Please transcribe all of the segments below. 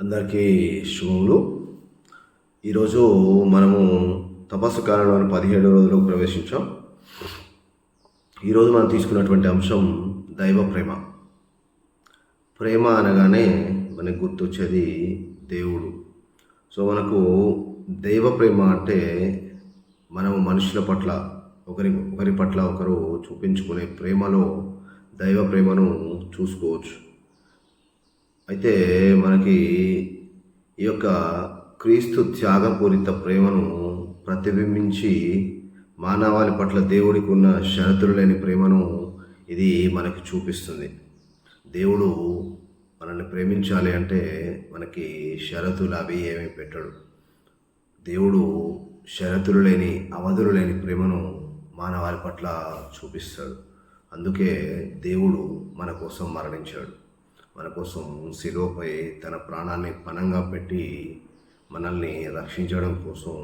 అందరికీ శుభములు. ఈరోజు మనము తపస్సు కాలంలోని పదిహేడు రోజులకు ప్రవేశించాం. ఈరోజు మనం తీసుకున్నటువంటి అంశం దైవ ప్రేమ. ప్రేమ అనగానే మనకు గుర్తొచ్చేది దేవుడు. సో మనకు దైవ ప్రేమ అంటే మనము మనుషుల పట్ల ఒకరి ఒకరి పట్ల ఒకరు చూపించుకునే ప్రేమలో దైవ ప్రేమను చూసుకోవచ్చు. అయితే మనకి ఈ యొక్క క్రీస్తు త్యాగపూరిత ప్రేమను ప్రతిబింబించి మానవాళి పట్ల దేవుడికి ఉన్న షరతులు లేని ప్రేమను ఇది మనకి చూపిస్తుంది. దేవుడు మనల్ని ప్రేమించాలి అంటే మనకి షరతులు అవి ఏమీ పెట్టడు. దేవుడు షరతులు లేని అవధులు లేని ప్రేమను మానవాళి పట్ల చూపిస్తాడు. అందుకే దేవుడు మన కోసం మరణించాడు. మన కోసం శిలువపై తన ప్రాణాన్ని పణంగా పెట్టి మనల్ని రక్షించడం కోసం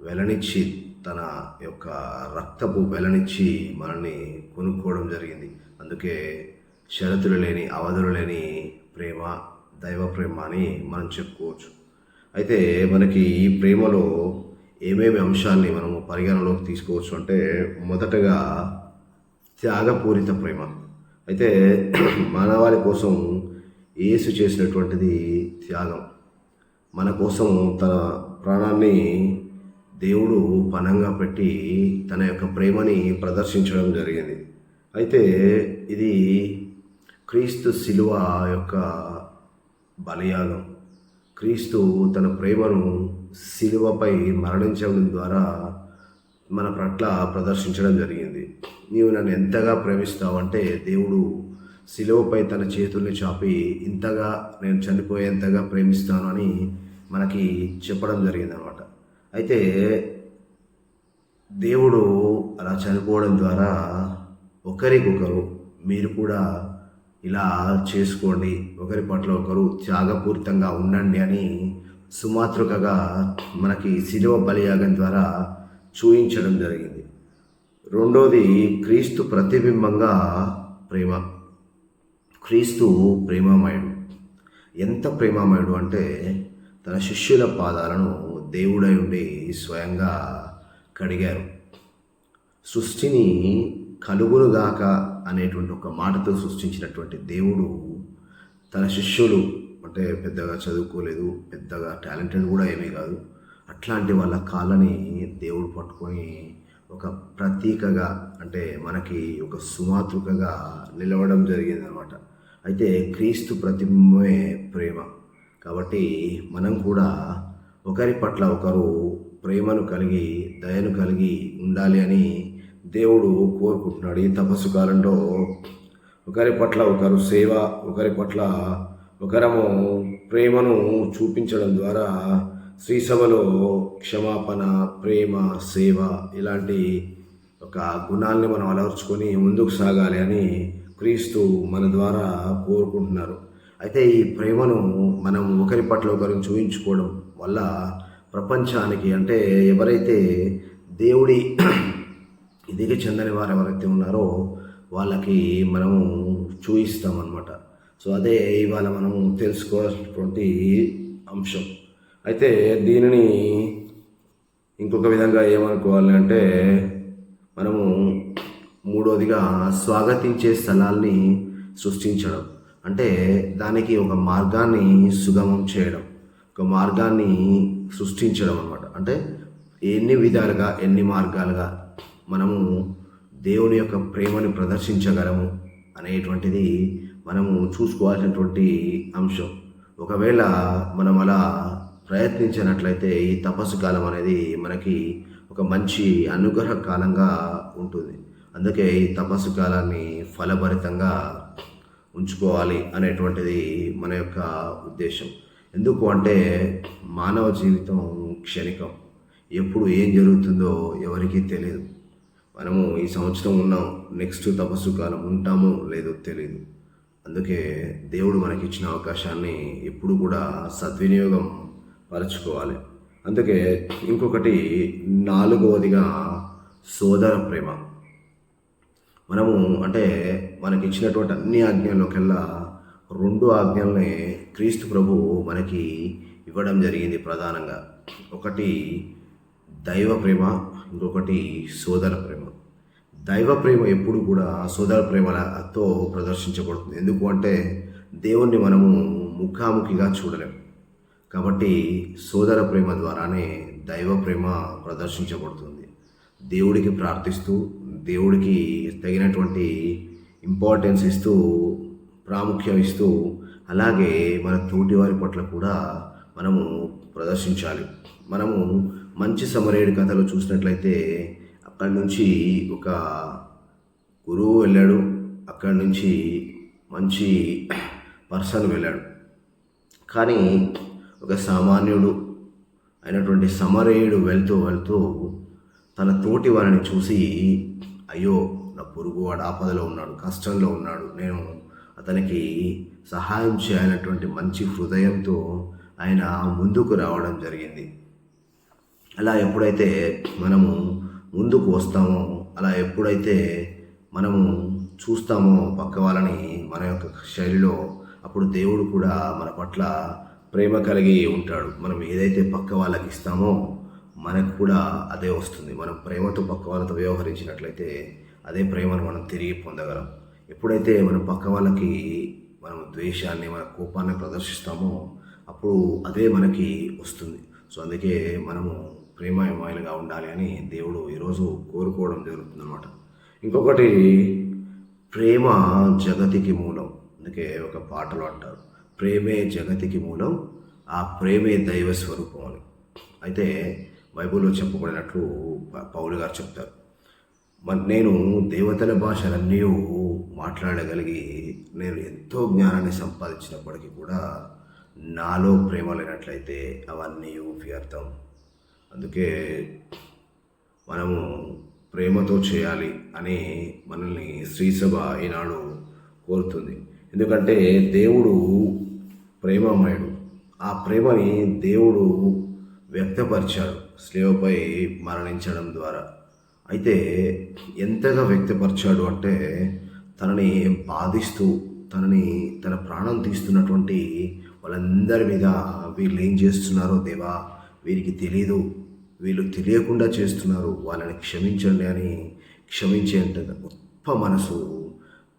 వెలనిచ్చి తన యొక్క రక్తపు వెలనిచ్చి మనల్ని కొనుక్కోవడం జరిగింది. అందుకే షరతులు లేని అవధులు లేని ప్రేమ దైవ ప్రేమ అని మనం చెప్పుకోవచ్చు. అయితే మనకి ఈ ప్రేమలో ఏమేమి అంశాన్ని మనము పరిగణలోకి తీసుకోవచ్చు అంటే మొదటగా త్యాగపూరిత ప్రేమ. అయితే మానవాళి కోసం యేసు చేసినటువంటిది త్యాగం. మన కోసం తన ప్రాణాన్ని దేవుడు పణంగా పెట్టి తన యొక్క ప్రేమని ప్రదర్శించడం జరిగింది. అయితే ఇది క్రీస్తు శిలువ యొక్క బలియాగం. క్రీస్తు తన ప్రేమను శిలువపై మరణించడం ద్వారా మన పట్ల ప్రదర్శించడం జరిగింది. నీవు నన్ను ఎంతగా ప్రేమిస్తావంటే దేవుడు శిలువపై తన చేతుల్ని చాపి ఇంతగా నేను చనిపోయేంతగా ప్రేమిస్తాను అని మనకి చెప్పడం జరిగింది అనమాట అయితే దేవుడు అలా చనిపోవడం ద్వారా ఒకరికొకరు మీరు కూడా ఇలా చేసుకోండి ఒకరి పట్ల ఒకరు త్యాగపూరితంగా ఉండండి అని సుమాతృకగా మనకి శిలువ బలియాగం ద్వారా చూయించడం జరిగింది. రెండోది క్రీస్తు ప్రతిబింబంగా ప్రేమ. క్రీస్తు ప్రేమమయుడు. ఎంత ప్రేమమయుడు అంటే తన శిష్యుల పాదాలను దేవుడై ఉండి స్వయంగా కడిగారు. సృష్టిని కలుగులుగాక అనేటువంటి ఒక మాటతో సృష్టించినటువంటి దేవుడు తన శిష్యులు అంటే పెద్దగా చదువుకోలేదు పెద్దగా టాలెంటెడ్ కూడా ఏమీ కాదు. అట్లాంటి వాళ్ళ కాళ్ళని దేవుడు పట్టుకొని ఒక ప్రతీకగా అంటే మనకి ఒక సుమాతృకగా నిలవడం జరిగింది అనమాట అయితే క్రీస్తు ప్రతిబింబమే ప్రేమ. కాబట్టి మనం కూడా ఒకరి పట్ల ఒకరు ప్రేమను కలిగి దయను కలిగి ఉండాలి అని దేవుడు కోరుకుంటున్నాడు. ఈ తపస్సు కాలంలో ఒకరి పట్ల ఒకరు సేవ ఒకరి పట్ల ఒకరము ప్రేమను చూపించడం ద్వారా శ్రీసభలో క్షమాపణ ప్రేమ సేవ ఇలాంటి ఒక గుణాల్ని మనం అలవర్చుకొని ముందుకు సాగాలి అని క్రీస్తు మన ద్వారా కోరుకుంటున్నారు. అయితే ఈ ప్రేమను మనం ఒకరి పట్ల ఒకరిని చూపించుకోవడం వల్ల ప్రపంచానికి అంటే ఎవరైతే దేవుడి ఇదికి చెందని వారు ఎవరైతే ఉన్నారో వాళ్ళకి మనము చూయిస్తామన్నమాట. సో అదే ఇవాళ మనము తెలుసుకోవాల్సినటువంటి అంశం. అయితే దీనిని ఇంకొక విధంగా ఏమనుకోవాలి అంటే మనము మూడోదిగా స్వాగతించే స్థలాల్ని సృష్టించడం. అంటే దానికి ఒక మార్గాన్ని సుగమం చేయడం. ఒక మార్గాన్ని సృష్టించడం అనమాట అంటే ఎన్ని విధాలుగా ఎన్ని మార్గాలుగా మనము దేవుని యొక్క ప్రేమని ప్రదర్శించగలము అనేటువంటిది మనము చూసుకోవాల్సినటువంటి అంశం. ఒకవేళ మనం అలా ప్రయత్నించినట్లయితే ఈ తపస్సు కాలం అనేది మనకి ఒక మంచి అనుగ్రహ కాలంగా ఉంటుంది. అందుకే ఈ తపస్సు కాలాన్ని ఫలభరితంగా ఉంచుకోవాలి అనేటువంటిది మన యొక్క ఉద్దేశం. ఎందుకు అంటే మానవ జీవితం క్షణికం. ఎప్పుడు ఏం జరుగుతుందో ఎవరికీ తెలియదు మనము ఈ సంవత్సరం ఉన్నాం నెక్స్ట్ తపస్సు కాలం ఉంటామో లేదో తెలియదు అందుకే దేవుడు మనకి ఇచ్చిన అవకాశాన్ని ఎప్పుడు కూడా సద్వినియోగం పరచుకోవాలి. అందుకే ఇంకొకటి నాలుగవదిగా సోదర ప్రేమ. మనము అంటే మనకి ఇచ్చినటువంటి అన్ని ఆజ్ఞల్లోకెల్లా రెండు ఆజ్ఞల్ని క్రీస్తు ప్రభు మనకి ఇవ్వడం జరిగింది ప్రధానంగా. ఒకటి దైవ ప్రేమ ఇంకొకటి సోదర ప్రేమ. దైవ ప్రేమ ఎప్పుడు కూడా సోదర ప్రేమలతో ప్రదర్శించబడుతుంది. ఎందుకు అంటే దేవుణ్ణి మనము ముఖాముఖిగా చూడలేము కాబట్టి సోదర ప్రేమ ద్వారానే దైవ ప్రేమ ప్రదర్శించబడుతుంది. దేవుడికి ప్రార్థిస్తూ దేవుడికి తగినటువంటి ఇంపార్టెన్స్ ఇస్తూ ప్రాముఖ్యం ఇస్తూ అలాగే మన తోటి వారి పట్ల కూడా మనము ప్రదర్శించాలి. మనము మంచి సమరేడు కథలు చూసినట్లయితే అక్కడి నుంచి ఒక గురువు వెళ్ళాడు అక్కడి నుంచి మంచి పర్సన్ వెళ్ళాడు. కానీ ఒక సామాన్యుడు అయినటువంటి సమరయుడు వెళ్తూ వెళ్తూ తన తోటి వారిని చూసి అయ్యో నా పొరుగు వాడు ఆపదలో ఉన్నాడు కష్టంలో ఉన్నాడు. నేను అతనికి సహాయం చేయాలన్నటువంటి మంచి హృదయంతో ఆయన ముందుకు రావడం జరిగింది. అలా ఎప్పుడైతే మనము ముందుకు వస్తామో అలా ఎప్పుడైతే మనము చూస్తామో పక్క వాళ్ళని మన యొక్క శైలిలో అప్పుడు దేవుడు కూడా మన పట్ల ప్రేమ కలిగి ఉంటాడు. మనం ఏదైతే పక్క వాళ్ళకి ఇస్తామో మనకు కూడా అదే వస్తుంది. మనం ప్రేమతో పక్క వాళ్ళతో వ్యవహరించినట్లయితే అదే ప్రేమను మనం తిరిగి పొందగలం. ఎప్పుడైతే మనం పక్క వాళ్ళకి మనం ద్వేషాన్ని మన కోపాన్ని ప్రదర్శిస్తామో అప్పుడు అదే మనకి వస్తుంది. సో అందుకే మనము ప్రేమమయులుగా ఉండాలి అని దేవుడు ఈరోజు కోరుకోవడం జరుగుతుంది అనమాట ఇంకొకటి ప్రేమ జగతికి మూలం. అందుకే ఒక పాటలో అంటారు. ప్రేమే జగతికి మూలం ఆ ప్రేమే దైవ స్వరూపం అని. అయితే బైబిల్లో చెప్పబడినట్లు పౌలు గారు చెప్తారు. మరి నేను దేవతల భాషలన్నీ మాట్లాడగలిగి నేను ఎంతో జ్ఞానాన్ని సంపాదించినప్పటికీ కూడా నాలో ప్రేమ లేనట్లయితే అవన్నీ వ్యర్థం అందుకే మనము ప్రేమతో చేయాలి అని మనల్ని శ్రీసభ ఈనాడు కోరుతుంది. ఎందుకంటే దేవుడు ప్రేమమయుడు. ఆ ప్రేమని దేవుడు వ్యక్తపరిచాడు స్లేవపై మరణించడం ద్వారా. అయితే ఎంతగా వ్యక్తపరిచాడు అంటే తనని బాధిస్తూ తనని తన ప్రాణం తీస్తున్నటువంటి వాళ్ళందరి మీద వీళ్ళు ఏం చేస్తున్నారో దేవా వీరికి తెలియదు వీళ్ళు తెలియకుండా చేస్తున్నారు వాళ్ళని క్షమించండి అని క్షమించేంత గొప్ప మనసు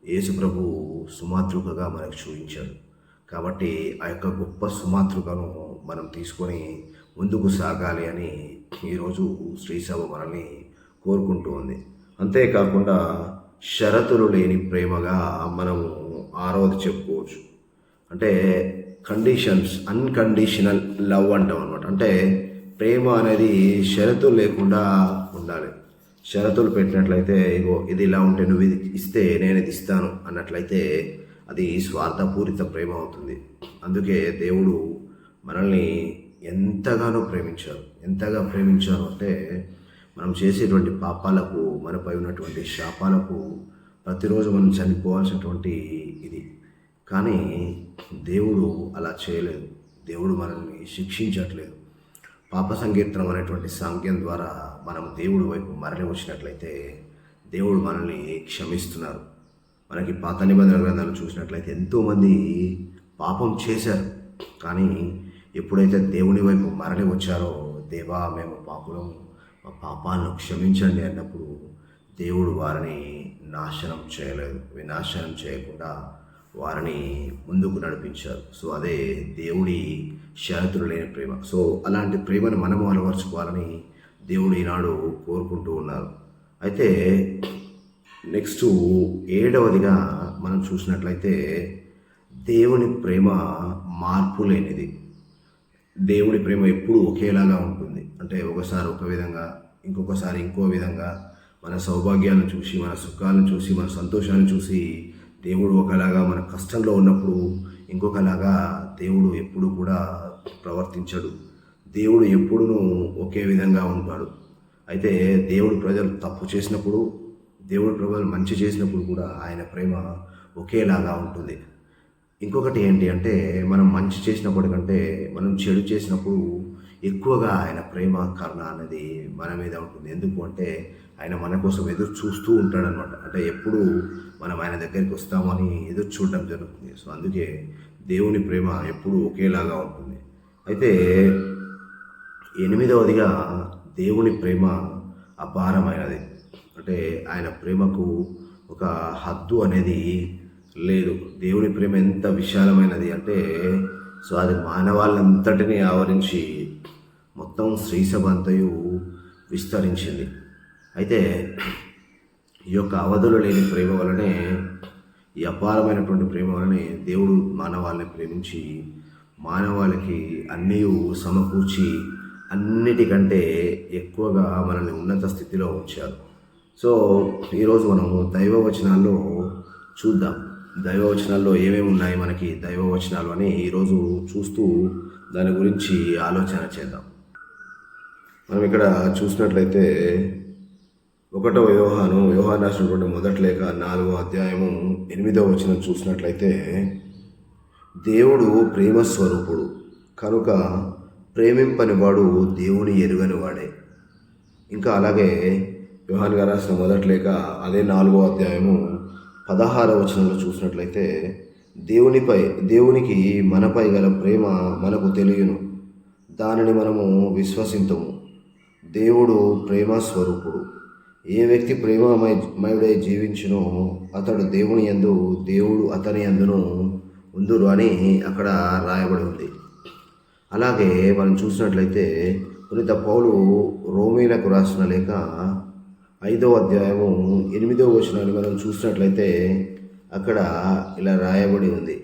యేసుప్రభు సుమాతృకగా మనకు చూపించాడు. కాబట్టి ఆ యొక్క గొప్ప సుమాతృకను మనం తీసుకొని ముందుకు సాగాలి అని ఈరోజు శ్రీసభ మనల్ని కోరుకుంటూ ఉంది. అంతేకాకుండా షరతులు లేని ప్రేమగా మనము ఆరోది చెప్పుకోవచ్చు. అంటే కండిషన్స్ అన్కండిషనల్ లవ్ అంటాం అనమాట అంటే ప్రేమ అనేది షరతులు లేకుండా ఉండాలి. షరతులు పెట్టినట్లయితే ఇగో ఇది ఇలా ఉంటే నువ్వు ఇది ఇస్తే నేను ఇది ఇస్తాను అన్నట్లయితే అది స్వార్థపూరిత ప్రేమ అవుతుంది అందుకే దేవుడు మనల్ని ఎంతగానో ప్రేమించారు. ఎంతగా ప్రేమించారు అంటే మనం చేసేటువంటి పాపాలకు మనపై ఉన్నటువంటి శాపాలకు ప్రతిరోజు మనం చనిపోవాల్సినటువంటి ఇది. కానీ దేవుడు అలా చేయలేదు. దేవుడు మనల్ని శిక్షించట్లేదు. పాప సంకీర్తనం అనేటువంటి సాంఖ్యం ద్వారా మనం దేవుడి వైపు మరలి వచ్చినట్లయితే దేవుడు మనల్ని క్షమిస్తున్నారు. మనకి పాత నిబంధన గ్రంథాలు చూసినట్లయితే ఎంతోమంది పాపం చేశారు. కానీ ఎప్పుడైతే దేవుని వైపు మరలి వచ్చారో దేవా మేము పాపులం మా పాపాలను క్షమించండి అన్నప్పుడు దేవుడు వారిని నాశనం చేయలేదు. వినాశనం చేయకుండా వారిని ముందుకు నడిపించారు. సో అదే దేవుడి షరతులు లేని ప్రేమ. సో అలాంటి ప్రేమను మనము అలవరుచుకోవాలని దేవుడు ఈనాడు కోరుకుంటూ ఉన్నారు. అయితే నెక్స్ట్ ఏడవదిగా మనం చూసినట్లయితే దేవుని ప్రేమ మార్పు లేనిది. దేవుడి ప్రేమ ఎప్పుడూ ఒకేలాగా ఉంటుంది. అంటే ఒకసారి ఒక విధంగా ఇంకొకసారి ఇంకో విధంగా మన సౌభాగ్యాలను చూసి మన సుఖాలను చూసి మన సంతోషాలను చూసి దేవుడు ఒకలాగా మన కష్టంలో ఉన్నప్పుడు ఇంకొకలాగా దేవుడు ఎప్పుడు కూడా ప్రవర్తించడు. దేవుడు ఎప్పుడూ ఒకే విధంగా ఉంటాడు. అయితే దేవుడు ప్రజలు తప్పు చేసినప్పుడు దేవుడు ప్రజలు మంచి చేసినప్పుడు కూడా ఆయన ప్రేమ ఒకేలాగా ఉంటుంది. ఇంకొకటి ఏంటి అంటే మనం మంచి చేసినప్పటికంటే మనం చెడు చేసినప్పుడు ఎక్కువగా ఆయన ప్రేమ కరుణ అనేది మన మీద ఉంటుంది. ఎందుకు అంటే ఆయన మన కోసం ఎదురు చూస్తూ ఉంటాడనమాట అంటే ఎప్పుడు మనం ఆయన దగ్గరికి వస్తామని ఎదురు చూడడం జరుగుతుంది. సో అందుకే దేవుని ప్రేమ ఎప్పుడు ఒకేలాగా ఉంటుంది. అయితే ఎనిమిదవదిగా దేవుని ప్రేమ అపారమైనది. అంటే ఆయన ప్రేమకు ఒక హద్దు అనేది లేదు. దేవుని ప్రేమ ఎంత విశాలమైనది అంటే సో అది మానవాళ్ళంతటిని ఆవరించి మొత్తం శ్రీసభంతయు విస్తరించింది. అయితే ఈ యొక్క అవధులు లేని ప్రేమ వలనే ఈ అపారమైనటువంటి ప్రేమ వలనే దేవుడు మానవాళ్ళని ప్రేమించి మానవాళికి అన్నీ సమకూర్చి అన్నిటికంటే ఎక్కువగా మనల్ని ఉన్నత స్థితిలో ఉంచారు సో ఈరోజు మనము దైవ వచనాల్లో చూద్దాం. దైవ వచనాల్లో ఏమేమి ఉన్నాయి మనకి దైవ వచనాలు అని ఈరోజు చూస్తూ దాని గురించి ఆలోచన చేద్దాం. మనం ఇక్కడ చూసినట్లయితే ఒకటో వ్యవహాను యోహాన్ రాసినటువంటి మొదటి లేక నాలుగో అధ్యాయము ఎనిమిదో వచనం చూసినట్లయితే దేవుడు ప్రేమ స్వరూపుడు కనుక ప్రేమింపని వాడు దేవుని ఎరుగని వాడే ఇంకా అలాగే యోహాన్ గారు రాసిన మొదటి లేక అదే నాలుగో అధ్యాయము పదహారవ వచనంలో చూసినట్లయితే దేవునిపై దేవునికి మనపై గల ప్రేమ మనకు తెలియను. దానిని మనము విశ్వసింతము. దేవుడు ప్రేమ స్వరూపుడు ఏ వ్యక్తి ప్రేమమయుడై జీవించునో అతడు దేవుని యందు దేవుడు అతని ఎందును ఉందురు అని అక్కడ రాయబడి ఉంది. అలాగే మనం చూసినట్లయితే పునీత పౌలు రోమీలకు రాసిన లేక ఐదో అధ్యాయము ఎనిమిదో వచనాన్ని మనం చూసినట్లయితే అక్కడ ఇలా రాయబడి ఉంది.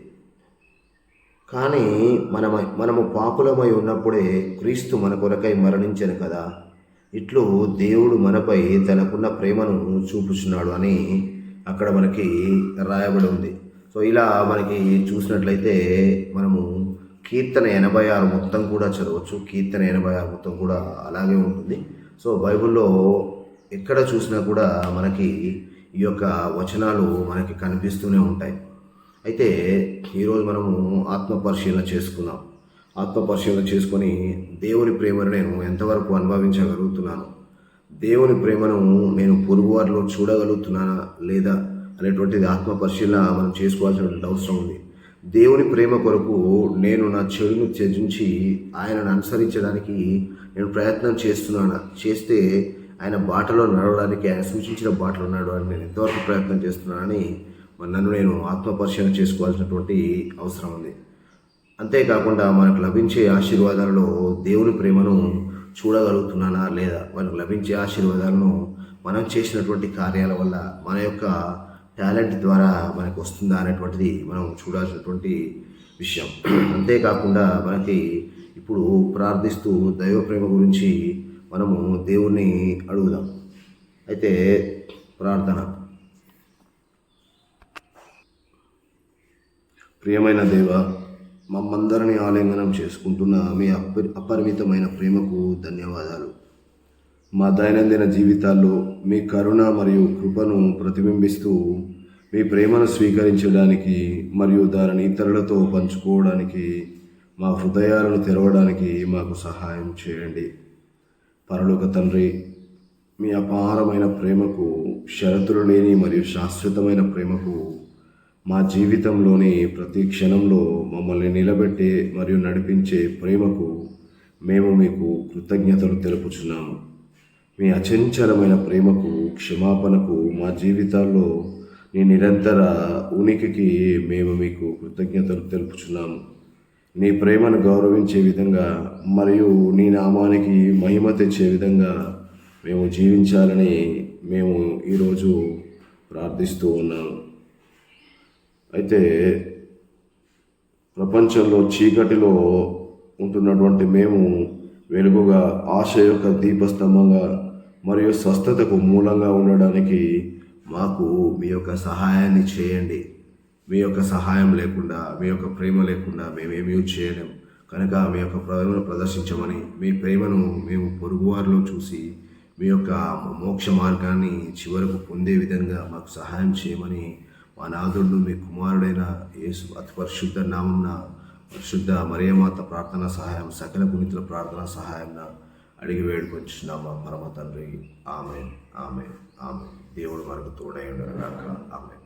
కానీ మనమ మనము పాపులమై ఉన్నప్పుడే క్రీస్తు మన కొరకై మరణించను కదా. ఇట్లు దేవుడు మనపై తనకున్న ప్రేమను చూపుచున్నాడు అని అక్కడ మనకి రాయబడి ఉంది. సో ఇలా మనకి చూసినట్లయితే మనము కీర్తన ఎనభై ఆరు మొత్తం కూడా చదవచ్చు. కీర్తన ఎనభై ఆరు మొత్తం కూడా అలాగే ఉంటుంది. సో బైబిల్లో ఎక్కడ చూసినా కూడా మనకి ఈ యొక్క వచనాలు మనకి కనిపిస్తూనే ఉంటాయి. అయితే ఈరోజు మనము ఆత్మ పరిశీలన చేసుకున్నాం ఆత్మ పరిశీలన చేసుకొని దేవుని ప్రేమను నేను ఎంతవరకు అనుభవించగలుగుతున్నాను? దేవుని ప్రేమను నేను పొరుగువారిలో చూడగలుగుతున్నానా లేదా అనేటువంటిది ఆత్మ పరిశీలన మనం చేసుకోవాల్సినటువంటి అవసరం ఉంది. దేవుని ప్రేమ కొరకు నేను నా చెడును త్యజించి ఆయనను అనుసరించడానికి నేను ప్రయత్నం చేస్తున్నాను? చేస్తే ఆయన బాటలో నడవడానికి ఆయన సూచించిన బాటలో నడవడానికి నేను ఎంతవరకు ప్రయత్నం చేస్తున్నానని నన్ను నేను ఆత్మపరిశీలన చేసుకోవాల్సినటువంటి అవసరం ఉంది. అంతేకాకుండా మనకు లభించే ఆశీర్వాదాలలో దేవుని ప్రేమను చూడగలుగుతున్నానా లేదా? మనకు లభించే ఆశీర్వాదాలను మనం చేసినటువంటి కార్యాల వల్ల మన యొక్క టాలెంట్ ద్వారా మనకు వస్తుందా అనేటువంటిది మనం చూడాల్సినటువంటి విషయం. అంతేకాకుండా మనకి ఇప్పుడు ప్రార్థిస్తూ దైవ ప్రేమ గురించి మనము దేవుణ్ణి అడుగుదాం. అయితే ప్రార్థన. ప్రియమైన దేవ మమ్మందరిని ఆలింగనం చేసుకుంటున్న మీ అపరి అపరిమితమైన ప్రేమకు ధన్యవాదాలు. మా దైనందిన జీవితాల్లో మీ కరుణ మరియు కృపను ప్రతిబింబిస్తూ మీ ప్రేమను స్వీకరించడానికి మరియు దానిని ఇతరులతో పంచుకోవడానికి మా హృదయాలను తెరవడానికి మాకు సహాయం చేయండి. పరలోక తండ్రి మీ అపారమైన ప్రేమకు షరతులు లేని మరియు శాశ్వతమైన ప్రేమకు మా జీవితంలోని ప్రతి క్షణంలో మమ్మల్ని నిలబెట్టే మరియు నడిపించే ప్రేమకు మేము మీకు కృతజ్ఞతలు తెలుపుచున్నాము. మీ అచంచలమైన ప్రేమకు క్షమాపణకు మా జీవితాల్లో నీ నిరంతర ఉనికికి మేము మీకు కృతజ్ఞతలు తెలుపుచున్నాము. నీ ప్రేమను గౌరవించే విధంగా మరియు నీ నామానికి మహిమ తెచ్చే విధంగా మేము జీవించాలని మేము ఈరోజు ప్రార్థిస్తూ ఉన్నాము అయితే ప్రపంచంలో చీకటిలో ఉంటున్నటువంటి మేము వెలుగుగా ఆశ యొక్క దీపస్తంభంగా మరియు స్వస్థతకు మూలంగా ఉండడానికి మాకు మీ యొక్క సహాయాన్ని చేయండి. మీ యొక్క సహాయం లేకుండా మీ యొక్క ప్రేమ లేకుండా మేమేమీ చేయలేము కనుక మీ యొక్క ప్రేమను ప్రదర్శించమని మీ ప్రేమను మేము పొరుగువారిలో చూసి మీ యొక్క మోక్ష మార్గాన్ని చివరకు పొందే విధంగా మాకు సహాయం చేయమని మా నాదుడు మీ కుమారుడైన యేసు అతి పరిశుద్ధ నామంన పరిశుద్ధ మరియమాత ప్రార్థన సహాయం సకల పునీతుల ప్రార్థన సహాయం అడిగి వేడుకొచ్చిన మా పరమ తండ్రి. ఆమె ఆమె ఆమె దేవుడు మనకు తోడై ఉండగాక ఆమె